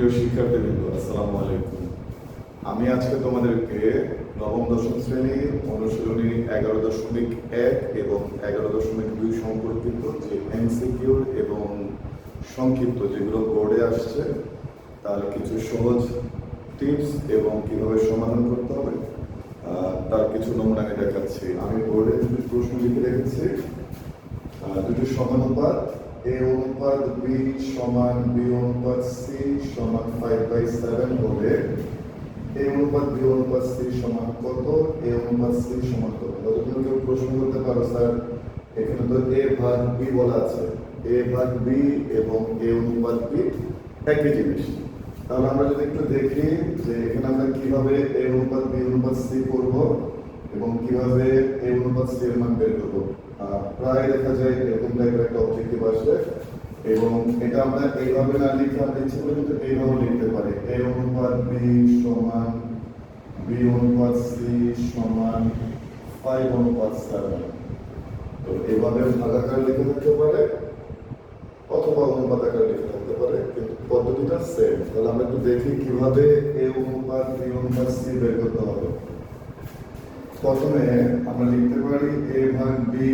প্রিয় শিক্ষার্থীবৃন্দ, আসসালামু আলাইকুম। আমি আজকে তোমাদেরকে নবম, দশম শ্রেণির অনুশীলনী এগারো দশমিক এক এবং এগারো দশমিক দুই সম্পর্কিত যে এমসিকিউর এবং সংক্ষিপ্ত যেগুলো বোর্ডে আসছে, তার কিছু সহজ টিপস এবং কীভাবে সমাধান করতে হবে তার কিছু নমুনা আমি দেখাচ্ছি। আমি বোর্ডে দুটি প্রশ্ন লিখে রেখেছি। দুটি সমানুপাত এ অনুপাত বি সমান বি অনুপাত সি সমান ফাইভ বাই সেভেন হলে এ অনুপাত বি অনুপাত সি সমান কত? এ অনুপাত সি সমান কত? তুমি কেউ প্রশ্ন করতে পারো, স্যার, এখানে তো এ ভাগ বি বলা আছে। এ ভাগ বি এবং এ অনুপাত বি একই জিনিস। তাহলে আমরা যদি একটু দেখি যে এখানে আমরা কীভাবে এ অনুপাত বি অনুপাত সি করব এবং কীভাবে এ অনুপাত সি এর মান বের করব। প্রায় দেখা যায় এরকম টাইপের একটা অবজেক্টিভ আসে এবং এটা আমরা এইভাবে না লিখে আমরা ইচ্ছে করে কিন্তু এইভাবে লিখতে পারি। এ অনুপাত বি সমান বি অনুপাত সি সমান ফাইভ অনুপাত সেভেন তো এইভাবে ভাগাকার লিখে থাকতে পারে অথবা অনুপাত আকারে লিখে থাকতে পারে, কিন্তু পদ্ধতিটা সেম তাহলে আমরা একটু দেখি কীভাবে এ অনুপাত বি অনুপাত সি বের করতে হবে। প্রথমে আমরা লিখতে পারি এ ভাগ বি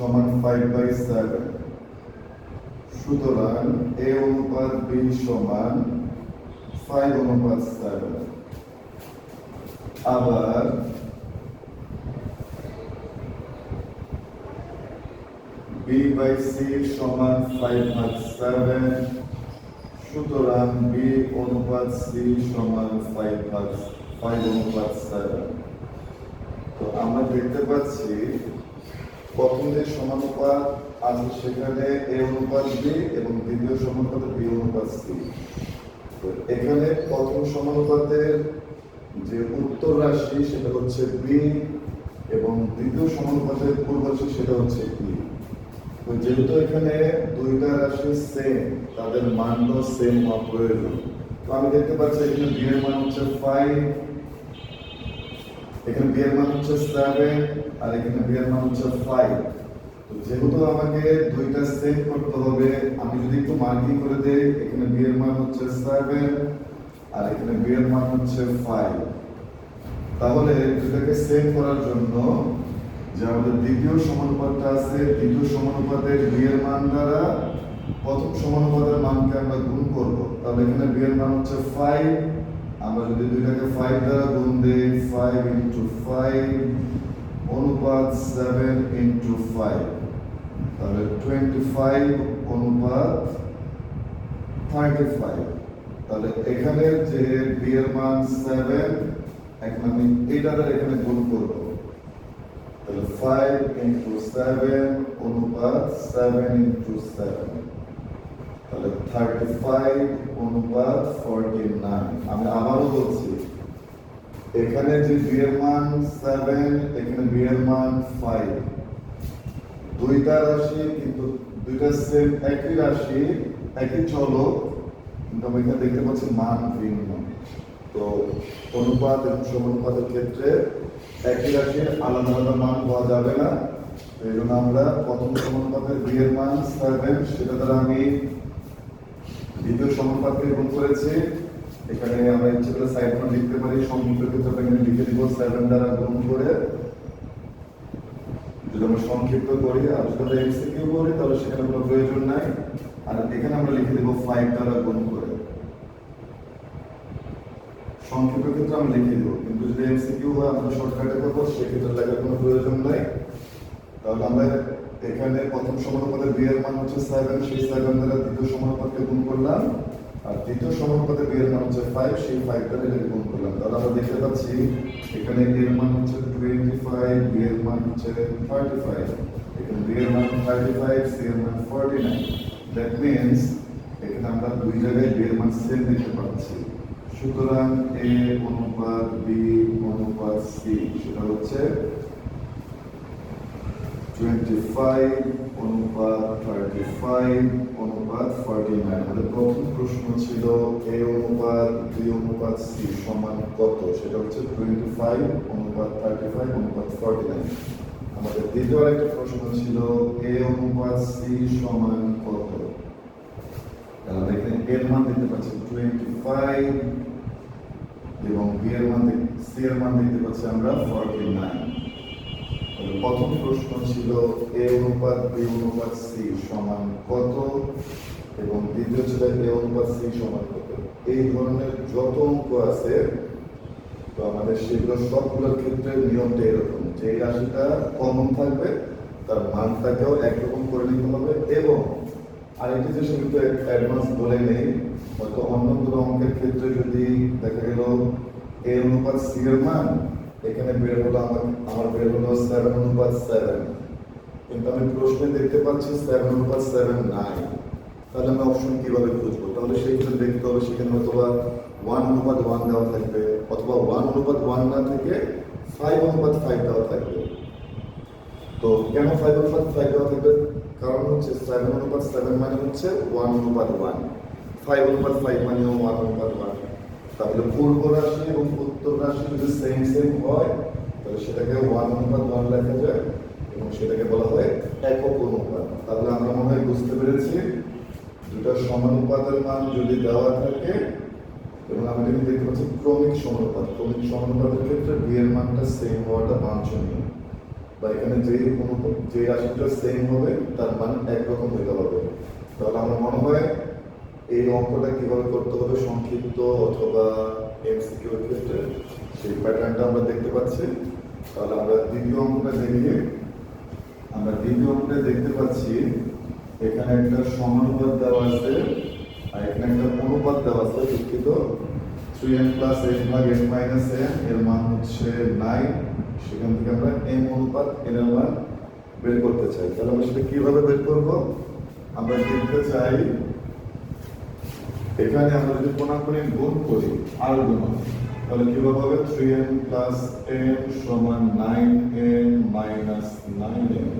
সমান ফাইভ বাই সেভেন সুতরাং এ অনুপাত বি সমান ফাইভ অনুপাত সেভেন আবার বি বাই সি সমান ফাইভ ভাগ সেভেন সুতরাং বি অনুপাত সি সমান ফাইভ ভাগ ফাইভ অনুপাত সেভেন তো আমরা দেখতে পাচ্ছি প্রথম যে সমানুপাত আছে সেখানে এ অনুপাত বি এবং দ্বিতীয় সমানুপাতে বি অনুপাত সি তো এখানে প্রথম সমানুপাতের যে উত্তর রাশি, সেটা হচ্ছে বি এবং দ্বিতীয় সমানুপাতের পূর্ব রাশি, সেটা হচ্ছে বি তো যেহেতু এখানে দুইটা রাশি সেম তাদের মানও সেম হওয়া প্রয়োজন। তো আমি দেখতে পাচ্ছি এখানে বি এর মান হচ্ছে ফাইভ এখানে বিয়ের মান হচ্ছে সেভেন আর এখানে বিয়ের মান হচ্ছে ফাইভ তো যেহেতু আমাকে দুইটা সেভ করতে হবে, আমি যদি একটু মার্কিং করে দেই, এখানে বিয়ের মান হচ্ছে সেভেন আর এখানে বিয়ের মান হচ্ছে ফাইভ তাহলে দুটাকে সেভ করার জন্য যে আমাদের দ্বিতীয় সমানুপাতটা আছে, দ্বিতীয় সমানুপাতের বিয়ের মান দ্বারা প্রথম সমানুপাতের মানকে আমরা গুণ করব। তাহলে এখানে বিয়ের মান হচ্ছে ফাইভ আমরা যদি দুইটাকে ফাইভ দ্বারা গুণ দেই ফাইভ ইন্টু ফাইভ অনুপাত সেভেন ইন্টু ফাইভ তাহলে টোয়েন্টি ফাইভ অনুপাত থার্টি ফাইভ তাহলে এখানে যে বি এর মান সেভেন এখন আমি দ্বারা এখানে গুণ করব, তাহলে ফাইভ ইন্টু সেভেন অনুপাত সেভেন ইন্টু সেভেন তাহলে থার্টি ফাইভ অনুপাত ফোরটি নাইন আমি আবারও বলছি, এখানে যে বি এর মান সেভেন এখানে বি এর মান ফাইভ দুইটা রাশি কিন্তু দুইটা সেম একই রাশি, একই চলক, কিন্তু আমি এখানে দেখতে পাচ্ছি মান ভিন্ন। তো অনুপাত এবং সমানুপাতের ক্ষেত্রে একই রাশির আলাদা আলাদা মান পাওয়া যাবে না। এই জন্য আমরা প্রথম সমানুপাতের বি এর মান সেভেন সেটা দ্বারা আমি দ্বিতীয় সমানুপাতকে গুণ করেছি। এখানে আমরা ইচ্ছে করে সাইড নোট লিখতে পারি সংযুক্ত ক্ষেত্রে এখানে লিখে দিব সেভেন দ্বারা গুণ করে। যদি আমরা সংক্ষিপ্ত করি আর যদি আমরা এমসিকিউ করি, তাহলে সেখানে কোনো প্রয়োজন নাই। আর এখানে আমরা লিখে দেব ফাইভ দ্বারা গুণ করে। সংক্ষিপ্ত ক্ষেত্রে আমরা লিখে দেবো, কিন্তু যদি এমসিকিউ হয় আমরা শর্টকাটে করব, সেক্ষেত্রে লেখার কোনো প্রয়োজন নাই। তাহলে আমরা এখানে প্রথম সমানুপাতের বি এর মান হচ্ছে সেভেন সেই সেভেন দ্বারা দ্বিতীয় সমানুপাতকে গুণ করলাম। আর তৃতীয় সমানুপাতে বি এর মান হচ্ছে ফাইভ সেই ফাইভ দ্বারা এটাকে গুণ করলাম। তাহলে আমরা দেখতে পাচ্ছি, এখানে এ এর মান হচ্ছে টোয়েন্টি ফাইভ বি এর মান হচ্ছে থার্টি ফাইভ এখানে বি এর মান থার্টি ফাইভ সি এর মান ফর্টি নাইন দ্যাট মিনস এখানে আমরা দুই জায়গায় বি এর মান সেম দেখতে পাচ্ছি। সুতরাং এ অনুপাত বি অনুপাত সি সেটা হচ্ছে টোয়েন্টি ফাইভ অনুপাত থার্টি ফাইভ অনুপাত ফর্টি নাইন আমাদের প্রথম প্রশ্ন ছিল, এ অনুপাত বি অনুপাত সি সমান কত? সেটা হচ্ছে টোয়েন্টি ফাইভ অনুপাত থার্টি ফাইভ অনুপাত ফর্টি নাইন আমাদের দ্বিতীয় আরেকটা প্রশ্ন ছিল, এ অনুপাত সি সমান কত? তাহলে আমরা এখানে এর মান দেখতে এবং বি এর মান সি এর মান দেখতে পাচ্ছি আমরা ফর্টি নাইন তাহলে প্রথম প্রশ্ন ছিল, এ অনুপাত, বি অনুপাত, সি সমান কত? এবং দ্বিতীয় ছিল, এ অনুপাত, সি সমান কত? এই ধরনের যত অঙ্ক আছে, তো আমাদের সেগুলো সবগুলোর ক্ষেত্রে নিয়মটা এরকম, যে রাশিটা কমন থাকবে, তার মানটাকেও একরকম করে নিতে হবে, এবং আরেকটি জিনিস কিন্তু অ্যাডভান্স বলে নেই, হয়তো অন্য কোনো অঙ্কের ক্ষেত্রে যদি দেখা গেল, এ অনুপাত, সি এর মান এখানে বের হলো আমার আমার বের হলো সেভেন অনুপাত সেভেন কিন্তু আমি প্রশ্নে দেখতে পাচ্ছি সেভেন অনুপাত সেভেন নাই। তাহলে আমি অপশন কীভাবে খুঁজবো? তাহলে সেই ক্ষেত্রে দেখতে হবে, সেখানে হয়তো বা ওয়ান অনুপাত ওয়ান দেওয়া থাকবে, অথবা ওয়ান অনুপাত ওয়ান না থেকে ফাইভ অনুপাত ফাইভ দেওয়া থাকবে। তো কেন ফাইভ অনুপাত ফাইভ দেওয়া থাকবে? কারণ হচ্ছে সেভেন অনুপাত সেভেন মানে হচ্ছে ওয়ান অনুপাত ওয়ান ফাইভ অনুপাত ফাইভ মানে ওয়ান অনুপাত ওয়ান তাহলে পূর্ব রাশি এবং যদি সেম সেম হয়, তাহলে সেটাকে ওয়ান লেখা যায় এবং সেটাকে বলা হয় তাহলে আমরা মনে হয় বুঝতে পেরেছি দুটা সমানুপাতের মান যদি দেওয়া থাকে, এবং দেখতে পাচ্ছি ক্রমিক সমানুপাত। ক্রমিক ক্ষেত্রে মানটা সেম হওয়াটা বাঞ্ছনীয়। বা এখানে কোনো রাশিটা সেম হবে, তার মান একরকম হবে। তাহলে আমার মনে হয় এই অঙ্কটা কীভাবে করতে হবে? সংক্ষিপ্ত অথবা এমসিকিউ ক্ষেত্রে সেই প্যাটার্নটা আমরা দেখতে পাচ্ছি। তাহলে আমরা দ্বিতীয় অঙ্কটা দেখি আমরা দ্বিতীয় অঙ্কটা দেখতে পাচ্ছি, এখানে একটা সমানুপাত দেওয়া আছে আর এখানে একটা অনুপাত দেওয়া আছে, দুঃখিত। থ্রি এন প্লাস এন ভাগ এন মাইনাস এন এর মান হচ্ছে নাইন সেখান থেকে আমরা এম অনুপাত এন এর মান বের করতে চাই। তাহলে আমরা সেটা কীভাবে বের করব? আমরা দেখতে চাই এখানে আমরা যদি কোনাকুনি গুণ করি, আর গুণ, তাহলে কীভাবে হবে থ্রি এন প্লাস এন সমান nine N minus nine N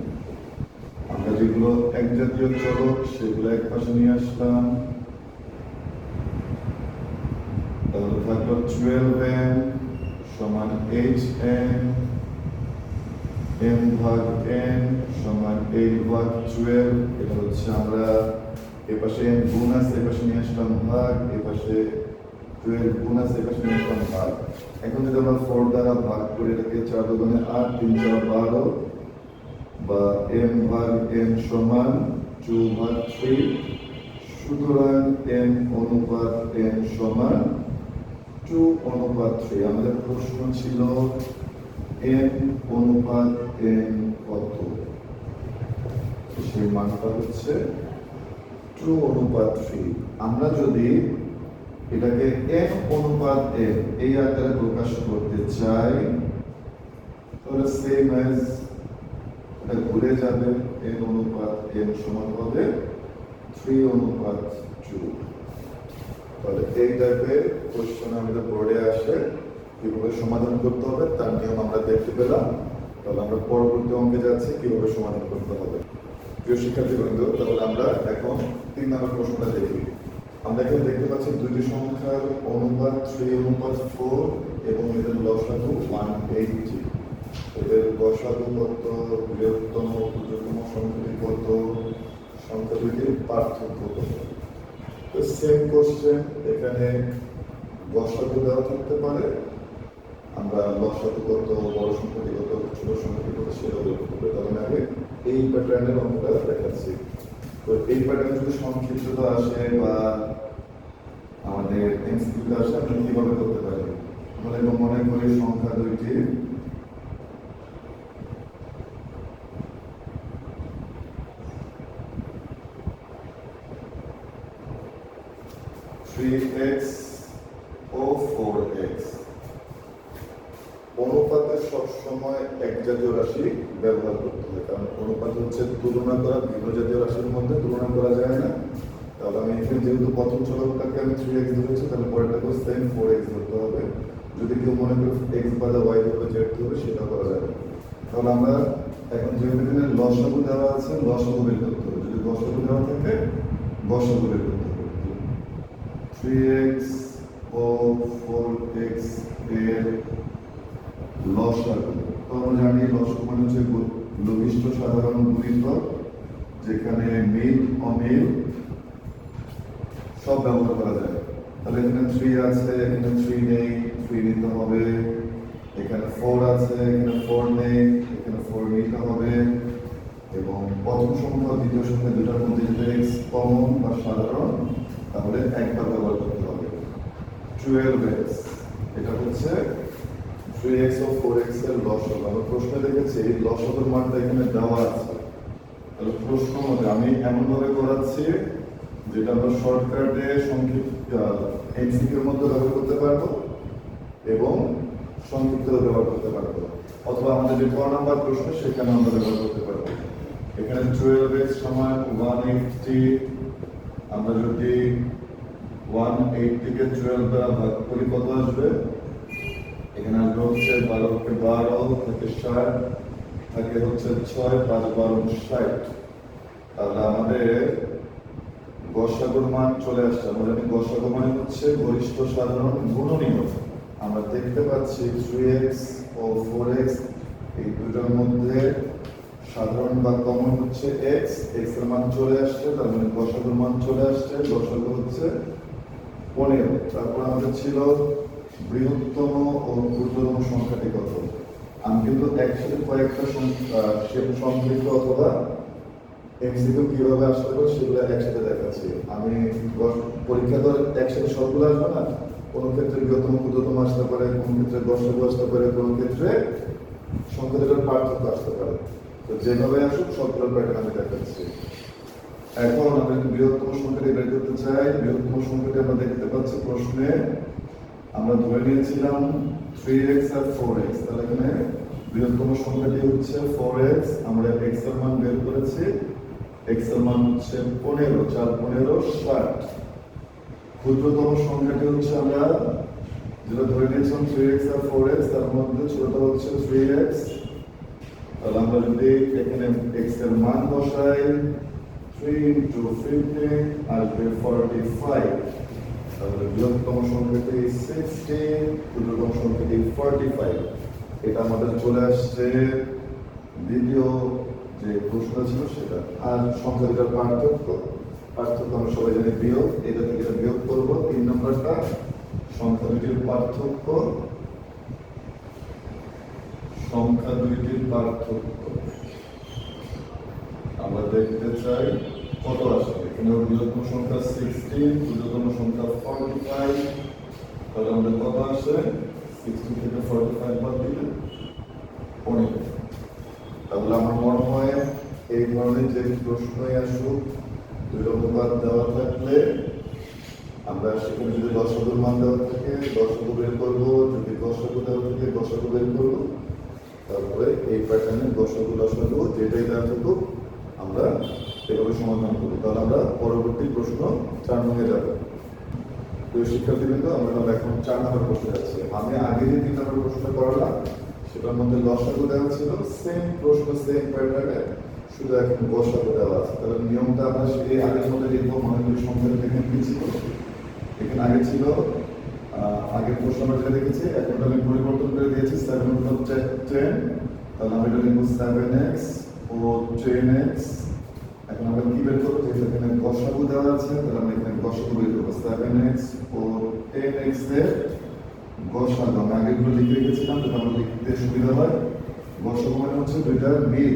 আমরা যেগুলো এক জাতীয় চলক সেগুলো এক পাশে নিয়ে আসলাম। তাহলে থাকল টুয়েলভ এন সমান এইচ এন এম ভাগ এন সমান এইট ভাগ টুয়েলভ এটা হচ্ছে আমরা এ পাশে এন গুণ আছে এ পাশে নিয়ে আসলাম ভাগ এ পাশে টুয়েলভ গুণ আছে এ পাশে নিয়ে আসলাম ভাগ। এখন যদি আমরা ফোর দ্বারা ভাগ করি এটাকে চার দুগুণে আট, তিন চার বারো, বা এম ভাগ এন সমান টু ভাগ থ্রি সুতরাং এম অনুপাত এন সমান টু অনুপাত থ্রি আমাদের প্রশ্ন ছিল এম অনুপাত এন কত? সেই মানটা হচ্ছে টু অনুপাত থ্রি আমরা যদি এটাকে এন অনুপাত এন এই আকারে প্রকাশ করতে চাই, তাহলে সেম অ্যাজ এটা ঘুরে যাবে এন অনুপাত এন সমান হবে থ্রি অনুপাত টু তাহলে এই টাইপের কোশ্চেন আমাদের বোর্ডে আসে, কীভাবে সমাধান করতে হবে তার নিয়ম আমরা দেখতে পেলাম। তাহলে আমরা পরবর্তী অঙ্কে যাচ্ছি, কীভাবে সমাধান করতে হবে। প্রিয় শিক্ষার্থী বৃন্দ তাহলে আমরা এখন তিন নম্বর প্রশ্নটা দেখি। আমরা এখানে দেখতে পাচ্ছি দুইটি সংখ্যার অনুপাত থ্রি, অনুপাত ফোর এবং এদের লসাগু ওয়ান এইটটি এদের লসাগু কত? বৃহত্তম ক্ষুদ্রতম সংখ্যাটি কত? সংখ্যা দুটির পার্থক্য কত? তো সেম কোশ্চেন এখানে লসাগু দেওয়া থাকতে পারে। আমরা লসাগু কত, বড় সংখ্যাটি কত, ছোট সংখ্যাটি কত সেটা বের করতে পারি আগে এই প্যাটার্নের অঙ্কটা দেখাচ্ছি। তো এই প্যাটার্ন যদি সংক্ষিপ্ততা আসে বা আমাদের এমসিকিউতে আসে কীভাবে করতে পারেন আমরা মনে করি সংখ্যা দুইটি থ্রি এক্স ও ফোর এক্স অনুপাতে সবসময় এক জাতীয় রাশি ব্যবহার করতে হয় কারণ অনুপাত হচ্ছে তুলনা করা ভিন্ন জাতীয় রাশির মধ্যে তুলনা করা যায় না তাহলে আমি এখানে যেহেতু প্রথম চলকটাকে আমি থ্রি এক্স ধরেছি তাহলে পরেরটাকে সেম ফোর এক্স ধরতে হবে। যদি কেউ মনে করে এক্স বাদে ওয়াই ধরবে জেড ধরবে, সেটা করা যাবে তাহলে আমরা এখন যেহেতু এখানে লসাগু দেওয়া আছে, লসাগু বের করতে হবে। যদি লসাগু দেওয়া থাকে লসাগু বের করতে হবে। থ্রি এক্স ও ফোর এক্সের লসাগু। তো আমরা জানি লসাগু মানে হচ্ছে লঘিষ্ঠ সাধারণ গুণিতক, যেখানে মিল অমিল সব ব্যবহার করা যায়। তাহলে এখানে থ্রি আছে, এখানে থ্রি নেই থ্রি নিতে হবে। এখানে ফোর আছে, এখানে ফোর নেই, এখানে ফোর নিতে হবে। এবং প্রথম সংখ্যা দ্বিতীয় সংখ্যা দুটার মধ্যে যদি এক্স কমন বা সাধারণ, তাহলে একবার ব্যবহার করতে হবে। টুয়েলভ এক্স এটা হচ্ছে থ্রি এক্স ও ফোর এক্সের লসক আমরা প্রশ্নে দেখেছি লসকের মানটা এখানে দেওয়া আছে। তাহলে প্রশ্ন মতে আমি এমন ভাবে করাচ্ছি যেটা আমরা শর্টকাটে সংক্ষিপ্ত এমসিকিউর মধ্যে ব্যবহার করতে পারব এবং সংক্ষিপ্ত ব্যবহার করতে পারব। অথবা আমাদের যে ক নাম্বার প্রশ্ন সেখানে আমরা ব্যবহার করতে পারব। এখানে টুয়েলভ এক্স সমান ওয়ান এইটটি আমরা যদি ওয়ান এইটটিকে টুয়েলভ দ্বারা ভাগ করি, কত আসবে? এখানে আসবে হচ্ছে বারোকে বারো থেকে ষাট, থাকে হচ্ছে ছয়, পাঁচ, বারো, ষাট। তাহলে আমাদের গসাগুর মান চলে আসছে। আমরা জানি মানে হচ্ছে গরিষ্ঠ সাধারণ গুণনীয় আমরা দেখতে পাচ্ছি থ্রি এক্স ও ফোর এক্স এই দুটোর মধ্যে সাধারণ বা কমন হচ্ছে এক্স এক্সের মান চলে আসছে, তার মানে গসাগুর মান চলে আসছে গসাগু হচ্ছে পনেরো। তারপর আমাদের ছিল বৃহত্তম ও ক্ষুদ্রতম সংখ্যাটি কত? আমি কিন্তু একসাথে কয়েকটা সংখ্যা সংক্ষিপ্ত অথবা এমসিকিউ কীভাবে আসতে পারে সেগুলো একসাথে দেখাচ্ছি। আমি পরীক্ষা তো একসাথে সবগুলো আসবে না। কোনো ক্ষেত্রে বৃহত্তম, ক্ষুদ্রতম আসতে পারে, কোনো ক্ষেত্রে দশটুকু আসতে পারে, কোনো ক্ষেত্রে সংখ্যা দুটোর পার্থক্য আসতে পারে। তো যেভাবে আসুক সবগুলোর প্যাটার্ন আমি দেখাচ্ছি। এখন আমরা বৃহত্তম সংখ্যাটি বের করতে চাই। বৃহত্তম সংখ্যাটি আমরা দেখতে পাচ্ছি প্রশ্নে। আমরা ধরে নিয়েছিলাম থ্রি এক্স আর ফোর এক্স তাহলে এখানে বৃহত্তম সংখ্যাটি হচ্ছে ফোর এক্স আমরা এক্সের মান বের করেছি। এক্স মান হচ্ছে পনেরো, চার পনেরো, ষাট। ক্ষুদ্রতম সংখ্যাটি হচ্ছে আমরা যেটা ধরে নিয়েছিলাম থ্রি এক্স আর ফোর এক্স তার মধ্যে ছোট হচ্ছে থ্রি এক্স তাহলে আমরা যদি এখানে এক্সের মান বসাই থ্রি ইন্টু ফিফটিন আসবে ফর্টি ফাইভ তাহলে বৃহত্তম সংখ্যাটি সিক্সটিন ক্ষুদ্রতম সংখ্যাটি ফর্টি ফাইভ এটা আমাদের চলে আসছে দ্বিতীয় যে প্রশ্ন ছিল সেটা। আর সংখ্যা পার্থক্য পার্থক্য আমরা সবাই জানি বিয়োগ, এটা থেকে বিয়োগ করব, তিন নম্বরটা সংখ্যা দুটির পার্থক্য সংখ্যা দুইটির পার্থক্য। আমরা দেখতে চাই কত আসবে এখানে বৃহত্তম সংখ্যা সিক্সটিন ক্ষুদ্রতম সংখ্যা ফর্টি ফাইভ তাহলে আমাদের কত আসে সিক্সটিন থেকে ফর্টি ফাইভ বাদ দিলে পনেরো তাহলে আমার মনে হয় এই ধরনের যে প্রশ্নই আসুক, দুই অনুপাত দেওয়া থাকলে আমরা সেখানে যদি দশকের মান দেওয়া থাকে দশক বের করব, যদি দশক দেওয়া থাকে দশক বের করব। তারপরে এই প্যাটার্নে দশক দশক যেটাই দেওয়া থাকুক, আমরা এভাবে সমাধান করব। তাহলে আমরা পরবর্তী প্রশ্ন চার নম্বরে যাব। প্রিয় শিক্ষার্থীবৃন্দ, আমরা তাহলে এখন চার নম্বর প্রশ্নে যাচ্ছি। আমি আগে যে তিন নম্বর প্রশ্নটা করলাম সেটার মধ্যে লসাগু দেওয়া ছিল সেম প্রশ্ন সেম প্যাটার্নে শুধু এখন বসাগু দেওয়া আছে। তাহলে নিয়মটা আমরা সেই আগের মধ্যে মনে করি সংখ্যা এখানে ছিল এখানে আগে ছিল আগের প্রশ্ন যেটা দেখেছি এখন আমি পরিবর্তন করে দিয়েছি সেভেন হচ্ছে টেন তাহলে আমরা এটা লিখব সেভেন এক্স ও টেন এক্স এখন আমরা কি বের করব? যেহেতু এখানে গসাগু দেওয়া আছে, তাহলে আমরা এখানে গসাগু বের করব। সেভেন এক্স ও টেন এক্সের গসাগু। আমি আগেগুলো লিখে রেখেছিলাম যাতে আমার লিখতে সুবিধা হয়। গসাগু মানে হচ্ছে দুইটা মিল।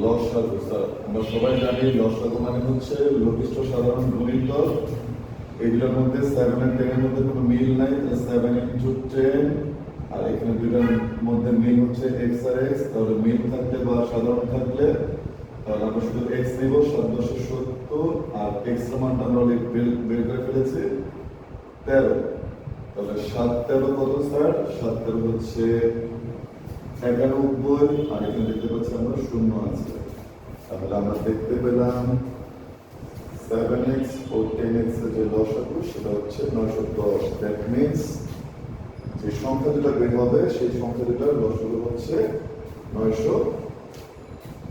লসাগু স্যার, আমরা সবাই জানি লসাগু মানে হচ্ছে লঘিষ্ঠ সাধারণ গুণিতক এগুলোর মধ্যে সেভেন আর টেনের মধ্যে কোনো মিল নাই সেভেন ইন্টু টেন আর এখানে দুইটার মধ্যে মিল হচ্ছে এক্স আর এক্স তাহলে মিল থাকলে বা সাধারণ থাকলে, তাহলে আমরা শুধু এক্স নিব, সাত দশে সত্তর, আর এক্স মানটা আমরা বের করে ফেলেছি তেরো। তাহলে সাত তেরো কত, স্যার? সাত তেরো হচ্ছে একানব্বই আর এখানে দেখতে পাচ্ছি আমরা শূন্য আছে। তাহলে আমরা দেখতে পেলাম সেভেন এক্স ও টেন এক্সের যে লসাগু সেটা হচ্ছে নয়শো দশ। দ্যাট মিনস যে সংখ্যা দুটো বের হবে, সেই সংখ্যা দুটার লসগু হচ্ছে নয়শো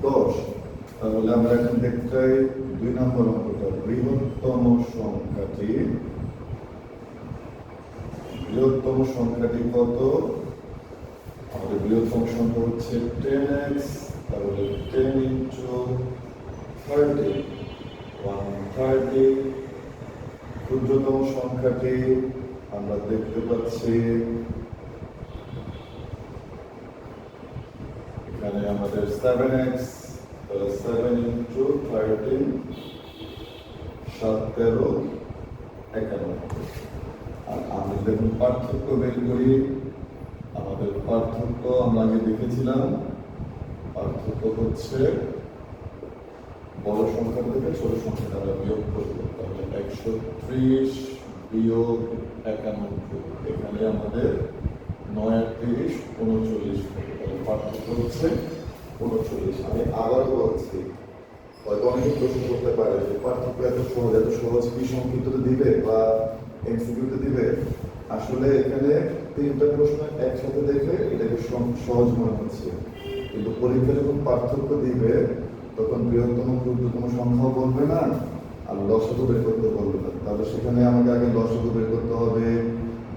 দশ। তাহলে আমরা এখন দেখতে চাই দুই নম্বর অঙ্কটা, বৃহত্তম সংখ্যাটি বৃহত্তম সংখ্যাটি কত? আমাদের বৃহত্তম সংখ্যা হচ্ছে টেন এক্স তাহলে ten into thirty one thirty ক্ষুদ্রতম সংখ্যাটি আমরা দেখতে পাচ্ছি এখানে আমাদের সেভেন এক্স তাহলে সেভেন ইন্টু থার্টিন সাত তেরো একানব্বই আর আমি দেখুন পার্থক্য বের করি পার্থক্য আমরা আগে দেখেছিলাম। পার্থক্য হচ্ছে বড় সংখ্যা থেকে ছোট সংখ্যাটা আমরা বিয়োগ করব তাহলে একশো ত্রিশ বিয়োগ একানব্বই। এখানে আমাদের নয় তিরিশ উনচল্লিশ তাহলে পার্থক্য হচ্ছে উনচল্লিশ। আমি আবার বলছি, হয়তো অনেকে প্রশ্ন করতে পারে যে পার্থক্য এত সহজ এত সহজ কি সংক্ষিপ্ত দিবে বা এমসিকিউতে দিবে? আসলে এখানে তিনটা প্রশ্ন একসাথে দেখে এটাকে সহজ মনে হচ্ছে কিন্তু পরীক্ষা যখন পার্থক্য দিবে, তখন বৃহত্তম ক্ষুদ্রতম সংখ্যাও বলবে না, আর লসগু বের করতে বলবে না। তাহলে সেখানে আমাকে আগে লসগু বের করতে হবে,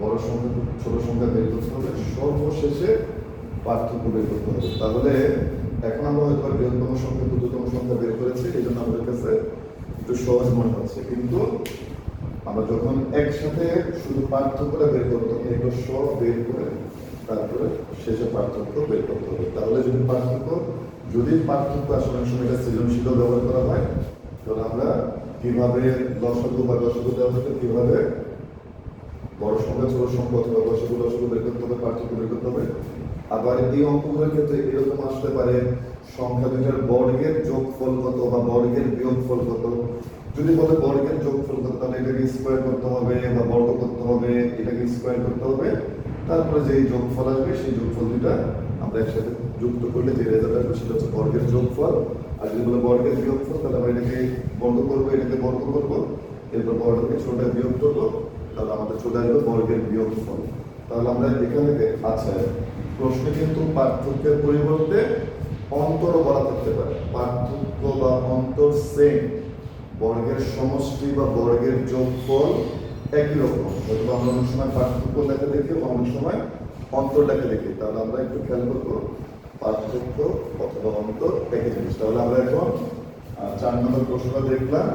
বড় সংখ্যা, ছোট সংখ্যা বের করতে হবে, সর্বশেষে পার্থক্য বের করতে হবে। তাহলে এখন আমরা হয়তো বৃহত্তম সংখ্যা, ক্ষুদ্রতম সংখ্যা বের করেছি এই জন্য আমাদের কাছে একটু সহজ মনে হচ্ছে। কিন্তু আমরা যখন একসাথে শুধু পার্থক্যটা বের করব তখন এগুলো সব বের করে, তারপরে শেষে পার্থক্য বের করতে হবে। তাহলে যদি পার্থক্য যদি পার্থক্য আসলে অনেক সময় এটা সৃজনশীল ব্যবহার করা হয়, তাহলে আমরা কীভাবে দশক বা দশক দেওয়া কীভাবে বড় সংখ্যা, ছোট সংখ্যা অথবা দশক দশক বের করতে হবে, পার্থক্য বের করতে হবে। আবার এই অঙ্কগুলোর ক্ষেত্রে এরকম আসতে পারে, সংখ্যা দুটার বর্গের যোগফল কত বা বর্গের বিয়োগফল কত যদি বলে বর্গের যোগফল কত তাহলে এটাকে স্কোয়ার করতে হবে বা বর্গ করতে হবে, এটাকে স্কোয়ার করতে হবে। তারপরে যে যোগফল আসবে, সেই যোগফল দুটা আমরা একসাথে যুক্ত করলে যে রেজাল্ট আসবে সেটা হচ্ছে বর্গের যোগফল। আর যদি বলে বর্গের বিয়োগফল, তাহলে আমরা এটাকে বর্গ করব, এটাকে বর্গ করব। এরপর বর্গকে ছোটটা বিয়োগ করব, তাহলে আমাদের চলে আসবে বর্গের বিয়োগফল। তাহলে আমরা এখান থেকে আচ্ছা প্রশ্নে কিন্তু পার্থক্যের পরিবর্তে অন্তর বলা থাকতে পারে। পার্থক্য বা অন্তর সেম বর্গের সমষ্টি বা বর্গের যোগফল একই রকম। হয়তো আমরা অনেক সময় পার্থক্য লেখা দেখি অনেক সময় অন্তর দেখি। তাহলে আমরা একটু খেয়াল করব, পার্থক্য অথবা অন্তর একই জিনিস। তাহলে আমরা এখন চার নম্বর প্রশ্নটা দেখলাম।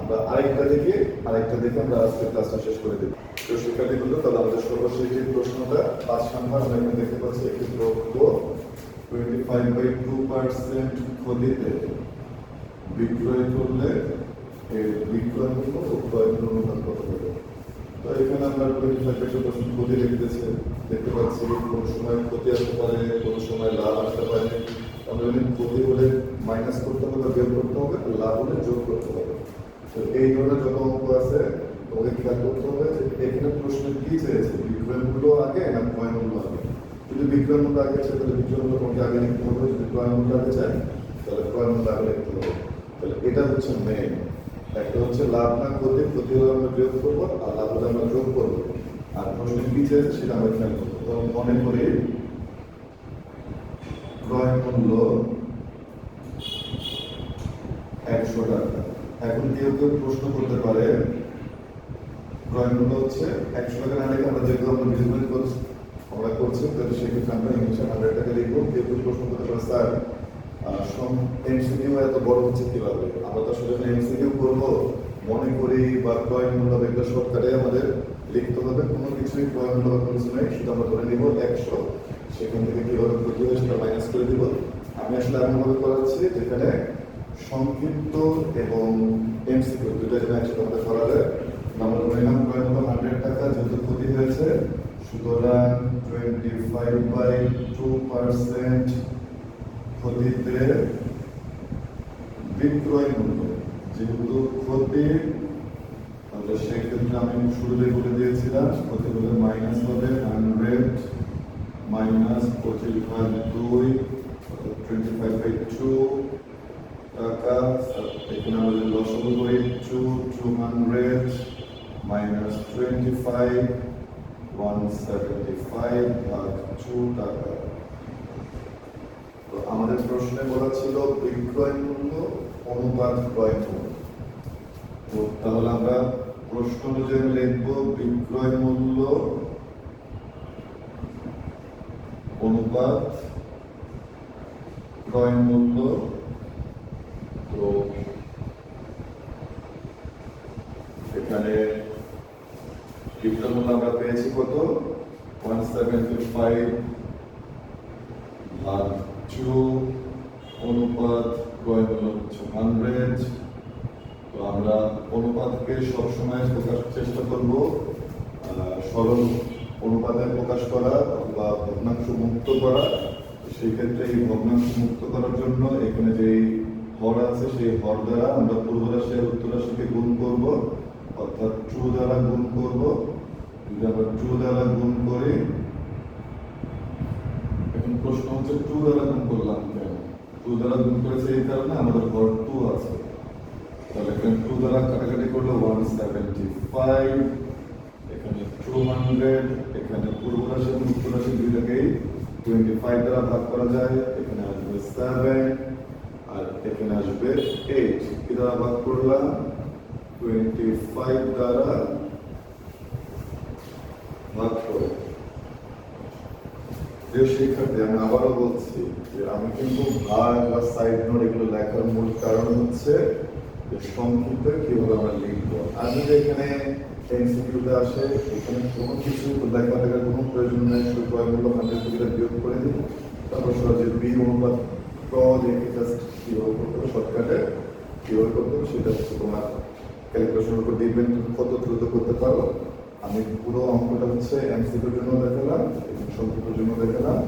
আমরা আরেকটা দেখি, আরেকটা দেখে আমরা আজকে ক্লাসটা শেষ করে দেব। তো শিক্ষার্থীগুলো তাহলে আমাদের সর্বশেষ যে প্রশ্নটা পাঁচ নাম্বার আমরা এখানে দেখতে পাচ্ছি, একটি দ্রব্য twenty five by two percent ক্ষতিতে বিক্রয় করলে বিক্রয় মূল্য ও ক্রয় মূল্য হবে তো এখানে আমরা ক্ষতি লিখতেছে দেখতে পাচ্ছি, কোন সময় ক্ষতি আসতে পারে, কোন সময় লাভ আসতে পারে। ক্ষতি হলে মাইনাস করতে হবে বিয়োগ করতে হবে লাভ হলে যোগ করতে হবে। তো এই ধরনের যত অঙ্ক আছে, তোমাকে খেয়াল করতে হবে এখানে প্রশ্ন কি চেয়েছে? আগে না ক্রয় আগে? যদি বিক্রয় আগে তাহলে বিক্রয় মূল্য আগে লিখতে আগে চাই তাহলে ক্রয় আগে তাহলে এটা হচ্ছে মেন একটা হচ্ছে লাভ না ক্ষতি ক্ষতি হলে আমরা করব, আর লাভ হলে আমরা যোগ করব। আর প্রশ্ন কি চেয়েছে সেটা আমরা খেয়াল করব। তো মনে করি ক্রয় মূল্য একশো টাকা। এখন কেউ কেউ প্রশ্ন করতে পারে, ক্রয় মূল্য হচ্ছে একশো টাকা না লিখে আমরা যেহেতু আমরা বিজনেস করছি আমরা করছি, তাহলে সেক্ষেত্রে আমরা ইংলিশে হান্ড্রেড টাকা লিখব। কেউ কেউ প্রশ্ন করতে পারে, স্যার এমসিকিউ এত বড় হচ্ছে কীভাবে? আমরা তো আসলে এমসিকিউ করব। মনে করি বা ক্রয় মূল্য বা এগুলো শর্টকাটে আমাদের লিখতে হবে। কোনো কিছুই ক্রয় মূল্য বা কোনো কিছু নেই শুধু আমরা ধরে নিব একশো। সেখান থেকে কীভাবে ক্ষতি হয় সেটা মাইনাস করে দিব। আমি আসলে এমনভাবে করাচ্ছি যেখানে সংক্ষিপ্ত এবং এমসিকিউ দুটো যেন একসাথে আমাদের করা যায়। আমরা ধরে নিলাম ক্রয় মূল্য হান্ড্রেড টাকা, যেহেতু ক্ষতি হয়েছে, সুতরাং twenty five by two percent ক্ষতিতে বিক্রয় মূল্য। যেহেতু ক্ষতি, তাহলে সেক্ষেত্রে আমি শুরুতে বলে দিয়েছিলাম, ক্ষতি হলে মাইনাস হবে হান্ড্রেড মাইনাস পঁচিশ ভাগ দুই টোয়েন্টি ফাইভ বাই টু টাকা এখানে আমাদের লসগু করি two two hundred minus twenty five one seventy five ভাগ টু টাকা। আমাদের প্রশ্নে বলা ছিল বিক্রয় মূল্য, অনুপাত তো তাহলে আমরা প্রশ্ন অনুযায়ী লিখব বিক্রয় মূল্য, অনুপাত ক্রয় মূল্য। তো এখানে বিক্রয় আমরা পেয়েছি কত? ওয়ান সেভেন্টি ফাইভ ভাগ টু অনুপাত ক্রয় মূল্য হচ্ছে হান্ড্রেড তো আমরা অনুপাতকে সবসময় প্রকাশ চেষ্টা করব সরল অনুপাতে প্রকাশ করা বা ভগ্নাংশ মুক্ত করা। সেই ক্ষেত্রে এই ভগ্নাংশ মুক্ত করার জন্য এখানে যে হর আছে সেই হর দ্বারা আমরা পূর্ব রাশি আর উত্তর রাশিকে গুণ করব, অর্থাৎ টু দ্বারা গুণ করব। যদি আমরা টু দ্বারা গুণ করি এখন প্রশ্ন হচ্ছে টু দ্বারা গুণ করলাম কেন? টু দ্বারা গুণ করেছে এই কারণে আমাদের ঘর টু আছে। তাহলে এখানে টু দ্বারা কাটাকাটি করলে ওয়ান সেভেন্টি ফাইভ এখানে টু হান্ড্রেড এখানে পূর্ব রাশি এবং উত্তর রাশি দুইটাকেই টোয়েন্টি ফাইভ দ্বারা ভাগ করা যায়। এখানে আসবে সেভেন আর এখানে আসবে এইট কি দ্বারা ভাগ করলাম? টোয়েন্টি ফাইভ দ্বারা ভাগ করে প্রিয় শিক্ষার্থী, আমি আবারও বলছি যে আমি কিন্তু ভাগ বা সাইড নোট এগুলো লেখার মূল কারণ হচ্ছে যে সংক্ষিপ্ত কীভাবে আমরা লিখব। আর যদি এখানে এমসিকিউতে আসে, এখানে কোনো কিছু লেখা লেখার কোনো প্রয়োজন নেই, শুধু মূল্য হান্ড্রেড থেকে বিয়োগ করে দিই, তারপর সহজে বি অনুপাত ক জাস্ট কীভাবে করতে হবে শর্টকাটে কীভাবে করতে সেটা হচ্ছে তোমার ক্যালকুলেশনের উপর ডিপেন্ড কত দ্রুত করতে পারো। আমি পুরো অঙ্কটা হচ্ছে এমসিকিউর জন্য দেখালাম সংক্ষিপ্তের জন্য দেখালাম।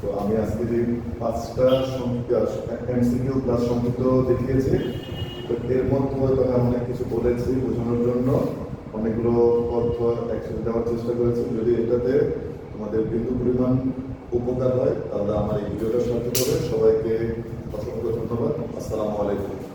তো আমি আজকে যে পাঁচটা এমসিকিউ প্লাস সংক্ষিপ্ত দেখিয়েছি, তো এর মধ্যে হয়তো অনেক কিছু বলেছি বোঝানোর জন্য। অনেকগুলো তথ্য একসাথে দেওয়ার চেষ্টা করেছি। যদি এটাতে তোমাদের বিন্দু পরিমাণ উপকার হয়, তাহলে আমার এই ভিডিওটা সাথে করে সবাইকে অসংখ্য ধন্যবাদ। আসসালামু আলাইকুম।